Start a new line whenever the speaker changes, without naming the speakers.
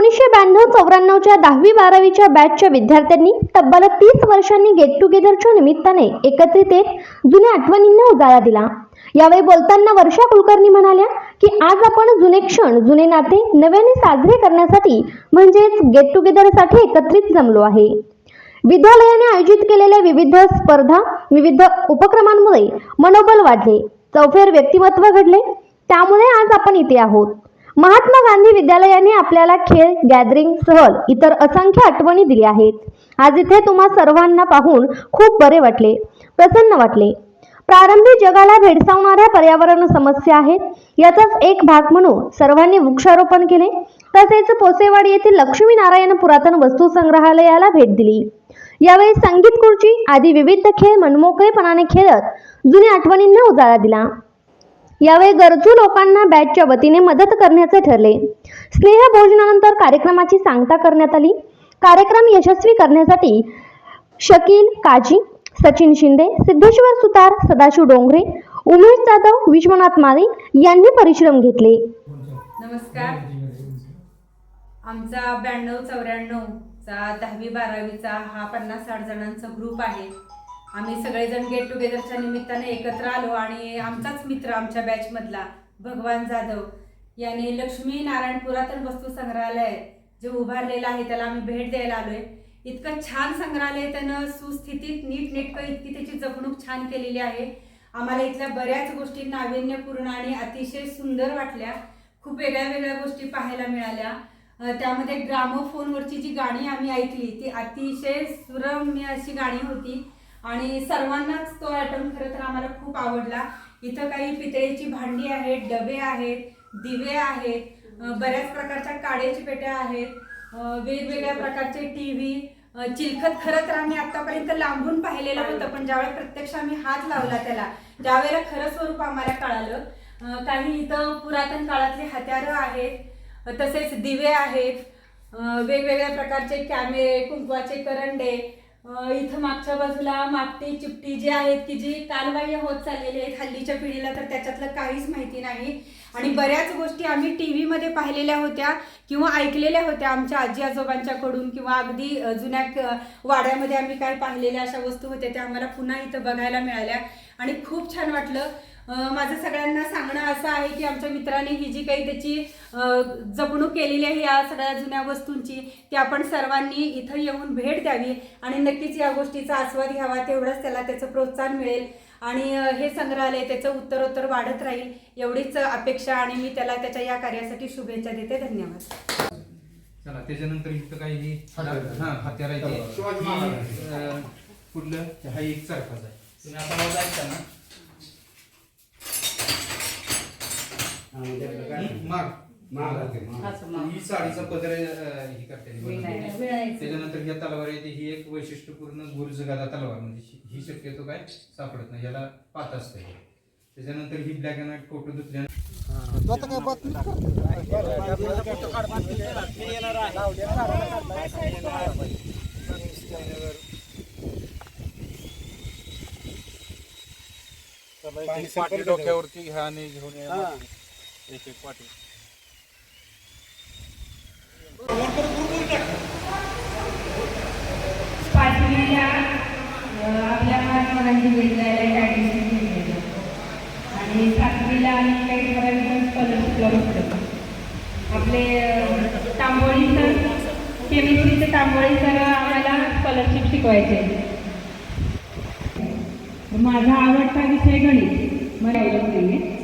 एकोणीसशे ब्याण्णव चौऱ्याण्णवच्या दहावी बारावीच्या बॅचच्या विद्यार्थ्यांनी तब्बल तीस वर्षांनी गेट टुगेदरच्या निमित्ताने एकत्रित येत जुन्या आठवणींना उजाळा दिला. यावेळी बोलताना वर्षा कुलकर्णी म्हणाल्या की आज आपण जुने क्षण जुने नाते नव्याने साजरे करण्यासाठी म्हणजेच गेट टुगेदरसाठी एकत्रित जमलो आहे. विद्यालयाने आयोजित केलेल्या विविध स्पर्धा विविध उपक्रमांमुळे मनोबल वाढले. चौफेर व्यक्तिमत्व घडले. त्यामुळे आज आपण इथे आहोत. महात्मा गांधी विद्यालयाने आपल्याला खेळ गॅदरिंग सहल इतर असंख्य आठवणी दिल्या आहेत. आज इथे तुम्हा सर्वांना पाहून खूप बरे वाटले प्रसन्न वाटले. प्रारंभी जगाला भेडसावणाऱ्या पर्यावरण समस्या आहेत. याचाच एक भाग म्हणून सर्वांनी वृक्षारोपण केले. तसेच पोसेवाडी येथील लक्ष्मीनारायण पुरातन वस्तू संग्रहालयाला भेट दिली. यावेळी संगीत खुर्ची आदी विविध खेळ मनमोकळेपणाने खेळत जुन्या आठवणींना उजाळा दिला. यावेळी गरजू लोकांना बॅचच्या वतीने मदत करण्याचे ठरले. स्नेह भोजनानंतर कार्यक्रमाची सांगता करण्यात आली. कार्यक्रम यशस्वी करण्यासाठी शकील काजी सचिन शिंदे सिद्धेश्वर सुतार सदाशिव डोंगरे उमेश जाधव विश्वनाथ माळी यांनी परिश्रम घेतले.
नमस्कार. आमचा ब्याण्णव चौऱ्याण्णवचा दहावी बारावीचा हा पन्नास साठ जणांचा ग्रुप आहे. आम्ही सगळेजण गेट टुगेदरच्या निमित्ताने एकत्र आलो आणि आमचाच मित्र आमच्या बॅचमधला भगवान जाधव याने लक्ष्मी नारायण पुरातन वस्तू संग्रहालय जे उभारलेलं आहे त्याला आम्ही भेट द्यायला आलो आहे इतकं छान संग्रहालय त्यानं सुस्थितीत नीट नेटकं इतकी त्याची जपणूक छान केलेली आहे. आम्हाला इथल्या बऱ्याच गोष्टी नाविन्यपूर्ण आणि अतिशय सुंदर वाटल्या. खूप वेगळ्या वेगळ्या गोष्टी पाहायला मिळाल्या. त्यामध्ये ग्रामोफोनवरची जी गाणी आम्ही ऐकली ती अतिशय सुरम्य अशी गाणी होती. आणि सर्वांनाच तो आयटम खरं तर आम्हाला खूप आवडला. इथं काही पितळेची भांडी आहेत डबे आहेत दिवे आहेत बऱ्याच प्रकारच्या काड्याची पेट्या आहेत वेगवेगळ्या प्रकारचे टी व्ही चिलखत खरं तर आम्ही आतापर्यंत लांबून पाहिलेलं होतं पण ज्यावेळेला प्रत्यक्ष आम्ही हात लावला त्याला त्यावेळेला खरं स्वरूप आम्हाला कळालं. काही इथं पुरातन काळातले हत्यारं आहेत तसेच दिवे आहेत वेगवेगळ्या प्रकारचे कॅमेरे कुंकवाचे करंडे इथं मागच्या बाजूला मापटी चिपटी जी आहेत की जी कालबाह्य होत चाललेली आहेत हल्लीच्या पिढीला तर त्याच्यातलं काहीच माहिती नाही. आणि बऱ्याच गोष्टी आम्ही टी व्हीमध्ये पाहिलेल्या होत्या किंवा ऐकलेल्या होत्या आमच्या आजी आजोबांच्याकडून किंवा अगदी जुन्या वाड्यामध्ये आम्ही काय पाहिलेल्या अशा वस्तू होत्या त्या आम्हाला पुन्हा इथं बघायला मिळाल्या. आणि खूप छान वाटलं. माझं सगळ्यांना सांगणं असं आहे की आमच्या मित्रांनी ही जी काही त्याची जपणूक केलेली आहे या सगळ्या जुन्या वस्तूंची ती आपण सर्वांनी इथं येऊन भेट द्यावी आणि नक्कीच या गोष्टीचा आस्वाद घ्यावा तेवढंच त्याला त्याचं प्रोत्साहन मिळेल. आणि हे संग्रहालय त्याचं उत्तरोत्तर वाढत राहील एवढीच अपेक्षा आणि मी त्याला त्याच्या या कार्यासाठी शुभेच्छा देते. धन्यवाद.
चला त्याच्यानंतर इथं काही हत्यार आहे ही, कुठलं? हा एक चरखाच आहे. तुम्ही आता ऐकता ना. माग
माग होते, माग.
ही साडीचा पदर ही करते त्याच्यानंतर ह्या तलवार आहे ती ही एक वैशिष्ट्यपूर्ण गुरुज गदा तलवार म्हणजे ही- शक्यतो काय सापडत नाही याला पात असतं हे. त्याच्यानंतर ही ब्लॅक अँड व्हाईट फोटो धुतल्या
पाठी डोक्यावरती घ्या आणि घेऊन या. एक एक
वाटी आपल्या महात्मा गांधी विद्यालयात ॲडमिशन घेतलेलं आणि सातवीला आम्ही काही ठराविक स्कॉलरशिपला बसलो आपले तांबोळी सर केमिस्ट्रीचे तांबोळी सर आम्हाला स्कॉलरशिप शिकवायचे. माझा आवडता विषय गणित. मला आवडत नाही